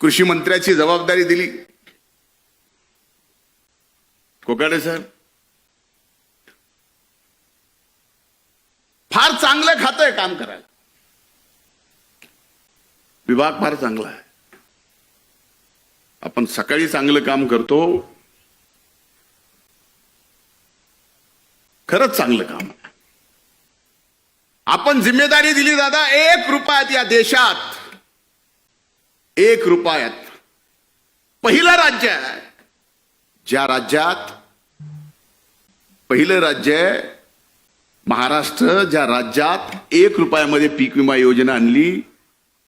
कृषी मंत्र्याची जबाबदारी दिली. कोकाडे सर फार चांगलं खातंय काम करायला. विभाग फार चांगला आहे. आपण सकाळी चांगलं काम करतो. खरंच चांगलं काम. आहे आपण जिम्मेदारी दिली दादा एक रुपयात या देशात. एक रुपयात. पहिलं राज्य आहे. ज्या राज्यात पहिलं राज्य महाराष्ट्र ज्या राज्यात एक रुपयामध्ये पीक विमा योजना आणली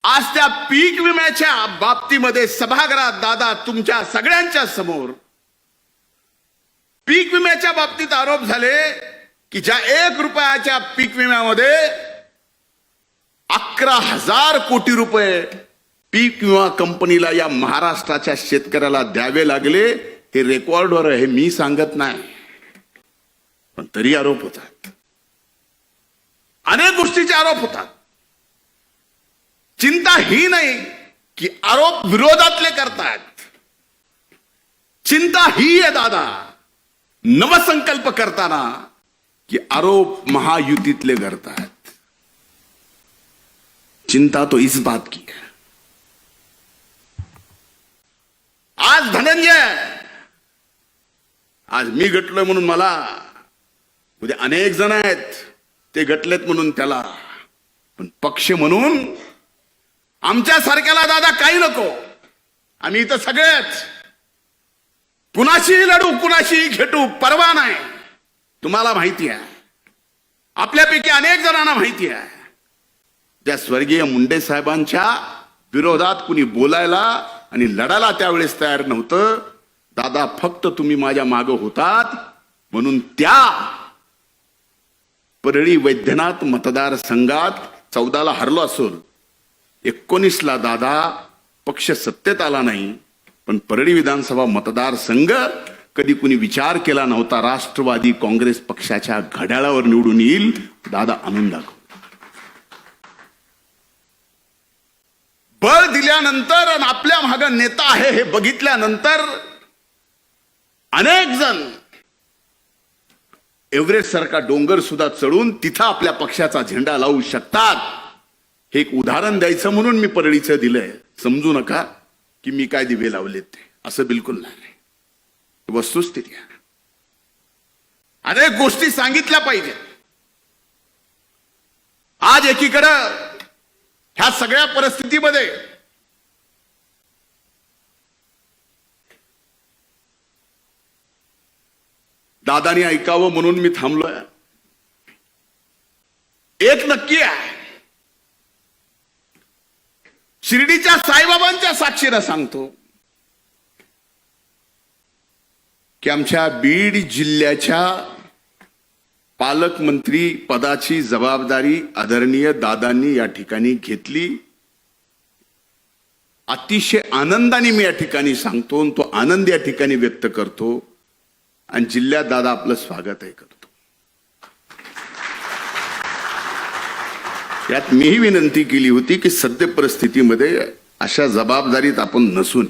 आज त्या पीक विम्याच्या बाबतीमध्ये सभागृहात दादा तुमच्या सगळ्यांच्या समोर पीक विम्याच्या बाबतीत आरोप झाले की ज्या एक रुपयाच्या पीक विम्यामध्ये अकरा हजार कोटी रुपये पीक विमा कंपनीला या महाराष्ट्राच्या शेतकऱ्याला द्यावे लागले हे रेकॉर्डवर हे मी सांगत नाही. पण तरी आरोप होतात. अनेक गोष्टीचे आरोप होतात. चिंता ही नाही की आरोप विरोधातले करतायत चिंता ही आहे दादा. नवसंकल्प करताना की आरोप महायुतीतले करतायत चिंता तो इस बात की है. आज धनंजय. आज मी गटलोय म्हणून मला. उद्या अनेक जण आहेत ते गटलेत म्हणून त्याला. पण पक्ष म्हणून आमच्या सारख्याला दादा काही नको. आम्ही इथं सगळेच. कुणाशीही लढू कुणाशीही खेटू परवा नाही. तुम्हाला माहिती आहे. आपल्यापैकी अनेक जणांना माहिती आहे. त्या स्वर्गीय मुंडे साहेबांच्या विरोधात कुणी बोलायला आणि लढायला त्यावेळेस तयार नव्हतं. दादा फक्त तुम्ही माझ्या मागं होतात. म्हणून त्या परळी वैद्यनाथ मतदारसंघात चौदाला हरलो असून एकोणीसला दादा पक्ष सत्तेत आला नाही. पण परळी विधानसभा मतदारसंघ कधी कुणी विचार केला नव्हता राष्ट्रवादी काँग्रेस पक्षाच्या घड्याळावर निवडून येईल. दादा आणून दाखव. बळ दिल्यानंतर आणि आपल्या माग नेता आहे हे बघितल्यानंतर अनेक जण एव्हरेस्ट सारखा डोंगर सुद्धा चढून तिथं आपल्या पक्षाचा झेंडा लावू शकतात. हे एक उदाहरण द्यायचं म्हणून मी परळीचं दिलंय. समजू नका की मी काय दिवे लावलेत ते. असं बिलकुल नाही. वस्तुस्थिती आहे. अनेक गोष्टी सांगितल्या पाहिजे. आज एकीकडं ह्या सगळ्या परिस्थितीमध्ये दादानी ऐकावं म्हणून मी थांबलोय. एक नक्की आहे. शिर्डीच्या साईबाबांच्या साक्षीनं सांगतो की आमच्या बीड जिल्ह्याच्या पालकमंत्री पदाची जबाबदारी आदरणीय दादांनी या ठिकाणी घेतली. अतिशय आनंदाने मी या ठिकाणी सांगतो आणि तो आनंद या ठिकाणी व्यक्त करतो आणि जिल्ह्यात दादा आपलं स्वागतही करतो. यात मीही विनंती केली होती की सद्य परिस्थितीमध्ये अशा जबाबदारीत आपण नसून